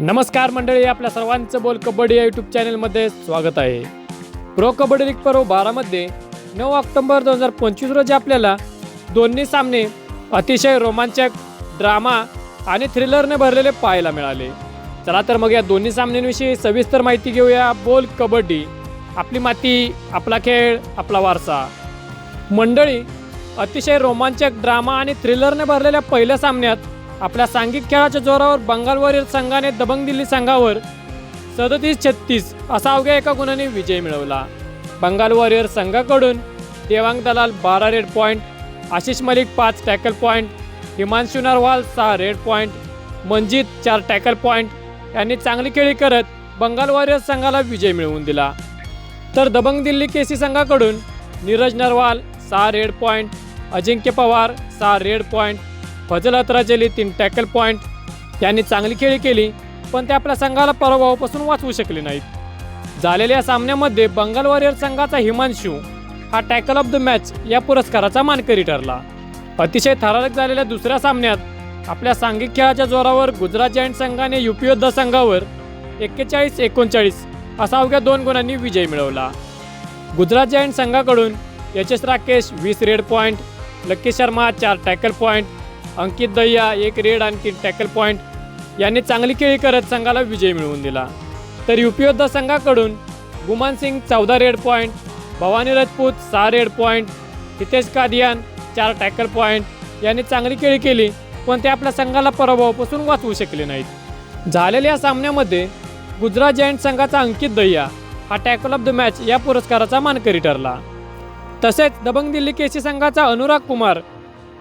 नमस्कार मंडळी आपल्या सर्वांचं बोल कबड्डी या यूट्यूब चॅनलमध्ये स्वागत आहे. प्रो कबड्डी लीग पर्व बारामध्ये नऊ ऑक्टोबर दोन हजार पंचवीस रोजी आपल्याला दोन्ही सामने अतिशय रोमांचक ड्रामा आणि थ्रिलरने भरलेले पाहायला मिळाले. चला तर मग या दोन्ही सामन्यांविषयी सविस्तर माहिती घेऊया बोल कबड्डी. आपली माती आपला खेळ आपला वारसा. मंडळी अतिशय रोमांचक ड्रामा आणि थ्रिलरने भरलेल्या पहिल्या सामन्यात आपल्या सांघिक खेळाच्या जोरावर बंगालवरील संघाने दबंग दिल्ली संघावर सदतीस छत्तीस असा अवघ्या एका गुणाने विजय मिळवला. बंगाल वॉरियर संघाकडून देवांग दलाल बारा रेड पॉईंट आशिष मलिक पाच टॅकल पॉईंट हिमांशु नरवाल सहा रेड पॉईंट मंजित चार टॅकल पॉईंट यांनी चांगली खेळी करत बंगाल वॉरियर्स संघाला विजय मिळवून दिला. तर दबंग दिल्ली केसी संघाकडून नीरज नरवाल सहा रेड पॉईंट अजिंक्य पवार सहा रेड पॉईंट फजल अत्राजली तीन टॅकल पॉईंट यांनी चांगली खेळी केली पण ते आपल्या संघाला पराभवापासून वाचवू शकले नाहीत. झालेल्या सामन्यामध्ये बंगाल वॉरियर संघाचा हिमांशू हा टॅकल ऑफ द मॅच या पुरस्काराचा मानकरी ठरला. अतिशय थरारक झालेल्या दुसऱ्या सामन्यात आपल्या सांघिक खेळाच्या जोरावर गुजरात जायंट संघाने युपी योद्धा संघावर एक्केचाळीस एकोणचाळीस असा अवघ्या दोन गुणांनी विजय मिळवला. गुजरात जायंट संघाकडून एच एस राकेश वीस रेड पॉईंट लक्की शर्मा चार टॅकल पॉईंट अंकित दहिया एक रेड आणखी टॅकल पॉईंट यांनी चांगली खेळी करत संघाला विजय मिळवून दिला. तर युपीयोद्धा संघाकडून गुमान सिंग चौदा रेड पॉईंट भवानी राजपूत सहा रेड पॉईंट हितेश कादियान चार टॅकल पॉईंट यांनी चांगली खेळी केली पण ते आपल्या संघाला पराभवापासून वाचवू शकले नाहीत. झालेल्या या सामन्यामध्ये गुजरात जायंट संघाचा अंकित दहिया हा टॅकल ऑफ द मॅच या पुरस्काराचा मानकरी ठरला. तसेच दबंग दिल्ली केसी संघाचा अनुराग कुमार